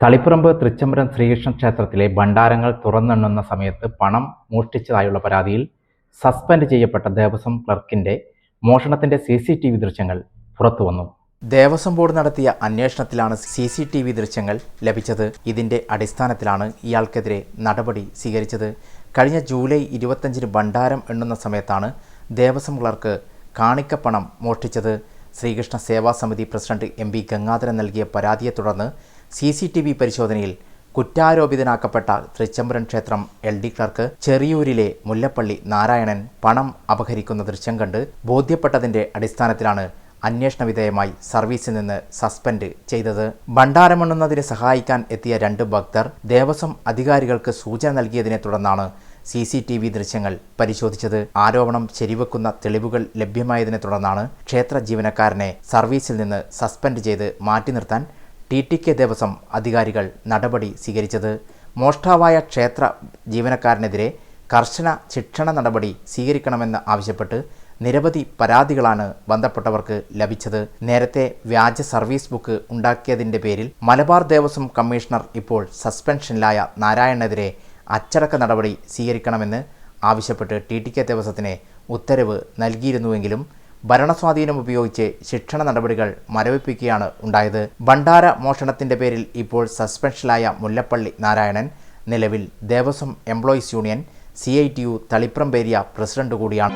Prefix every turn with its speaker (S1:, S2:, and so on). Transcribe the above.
S1: തളിപ്പറമ്പ് തൃച്ചംബരം ശ്രീകൃഷ്ണ ക്ഷേത്രത്തിലെ ഭണ്ഡാരങ്ങൾ തുറന്നെണ്ണുന്ന സമയത്ത് പണം മോഷ്ടിച്ചതായുള്ള പരാതിയിൽ സസ്പെൻഡ് ചെയ്യപ്പെട്ട ദേവസ്വം ക്ലർക്കിന്റെ മോഷണത്തിന്റെ സി സി ടി വി ദൃശ്യങ്ങൾ പുറത്തുവന്നു ദേവസ്വം ബോർഡ് നടത്തിയ അന്വേഷണത്തിലാണ് സി സി ടി വി ദൃശ്യങ്ങൾ ലഭിച്ചത്. ഇതിന്റെ അടിസ്ഥാനത്തിലാണ് ഇയാൾക്കെതിരെ നടപടി സ്വീകരിച്ചത്. കഴിഞ്ഞ ജൂലൈ ഇരുപത്തഞ്ചിന് ഭണ്ഡാരം എണ്ണുന്ന സമയത്താണ് ദേവസ്വം ക്ലർക്ക് കാണിക്കപ്പണം മോഷ്ടിച്ചത്. ശ്രീകൃഷ്ണ സേവാ സമിതി പ്രസിഡന്റ് എം പി ഗംഗാധരൻ നൽകിയ പരാതിയെ തുടർന്ന് സി സി ടി വി പരിശോധനയിൽ കുറ്റാരോപിതനാക്കപ്പെട്ട തൃച്ചംബരം ക്ഷേത്രം എൽ ഡി ക്ലർക്ക് ചെറിയൂരിലെ മുല്ലപ്പള്ളി നാരായണൻ പണം അപഹരിക്കുന്ന ദൃശ്യം കണ്ട് ബോധ്യപ്പെട്ടതിന്റെ അടിസ്ഥാനത്തിലാണ് അന്വേഷണ വിധേയമായി സർവീസിൽ നിന്ന് സസ്പെൻഡ് ചെയ്തത്. ഭണ്ഡാരമണ്ണുന്നതിന് സഹായിക്കാൻ എത്തിയ രണ്ട് ഭക്തർ ദേവസ്വം അധികാരികൾക്ക് സൂചന നൽകിയതിനെ തുടർന്നാണ് സി സി ടി വി ദൃശ്യങ്ങൾ പരിശോധിച്ചത്. ആരോപണം ശരിവെക്കുന്ന തെളിവുകൾ ലഭ്യമായതിനെ തുടർന്നാണ് ക്ഷേത്ര ജീവനക്കാരനെ സർവീസിൽ നിന്ന് സസ്പെൻഡ് ചെയ്ത് മാറ്റി നിർത്താൻ ടി ടി കെ ദേവസ്വം അധികാരികൾ നടപടി സ്വീകരിച്ചത്. മോഷ്ടാവായ ക്ഷേത്ര ജീവനക്കാരനെതിരെ കർശന ശിക്ഷണ നടപടി സ്വീകരിക്കണമെന്ന് ആവശ്യപ്പെട്ട് നിരവധി പരാതികളാണ് ബന്ധപ്പെട്ടവർക്ക് ലഭിച്ചത്. നേരത്തെ വ്യാജ സർവീസ് ബുക്ക് ഉണ്ടാക്കിയതിന്റെ പേരിൽ മലബാർ ദേവസ്വം കമ്മീഷണർ ഇപ്പോൾ സസ്പെൻഷനിലായ നാരായണനെതിരെ അച്ചടക്ക നടപടി സ്വീകരിക്കണമെന്ന് ആവശ്യപ്പെട്ട് ടി ടി കെ ദേവസ്വത്തിന് ഉത്തരവ് നൽകിയിരുന്നുവെങ്കിലും ഭരണസ്വാധീനം ഉപയോഗിച്ച് ശിക്ഷണ നടപടികൾ മരവിപ്പിക്കുകയാണ് ഉണ്ടായത്. ഭണ്ഡാര മോഷണത്തിന്റെ പേരിൽ ഇപ്പോൾ സസ്പെൻഷനിലായ മുല്ലപ്പള്ളി നാരായണൻ നിലവിൽ Devaswom employees union C I T U തളിപ്രംപേരിയ president കൂടിയാണ്.